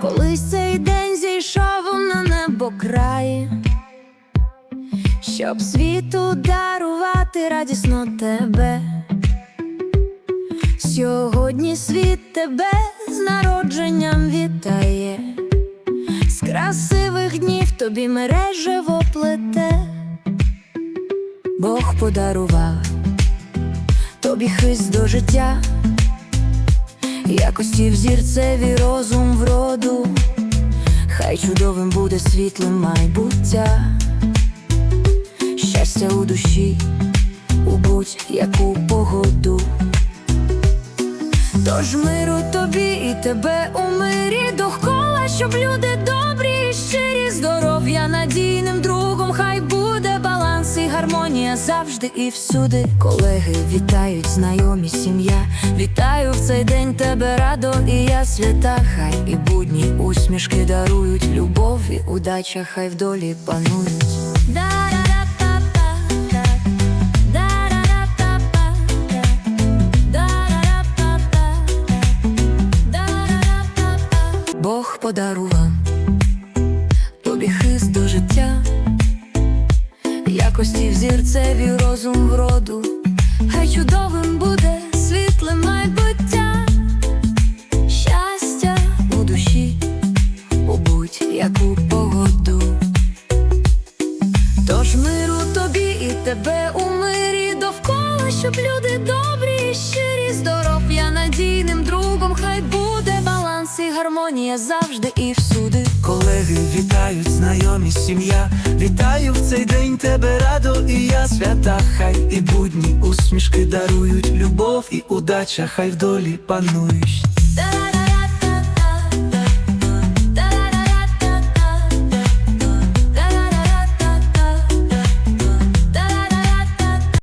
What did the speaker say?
Колись цей день зійшов на небо край, щоб світу дарувати радісно тебе. Сьогодні світ тебе з народженням вітає, з красивих днів тобі мережево плете, Бог подарував тобі хист до життя. Якості взірцеві розум вроду, хай чудовим буде світлим майбуття, щастя у душі, у будь-яку погоду. Тож миру тобі і тебе у мирі довкола, щоб люди добрі і щирі, здоров'я надійним завжди і всюди. Колеги вітають, знайомі сім'я. Вітаю в цей день тебе радо і я свята, хай і будні усмішки дарують любов і удача, хай в долі панують. Бог подарував якості взірцеві розум вроду, хай чудовим буде світле майбуття, щастя у душі, у будь-яку погоду. Тож миру тобі і тебе у мирі довкола, щоб люди добрі і щирі, здоров'я надійним другом, хай буде баланс і гармонія завжди і всюди. Колеги знайомі сім'я. Вітаю в цей день тебе радо і я свята, хай і будні усмішки дарують любов і удача, хай в долі панують.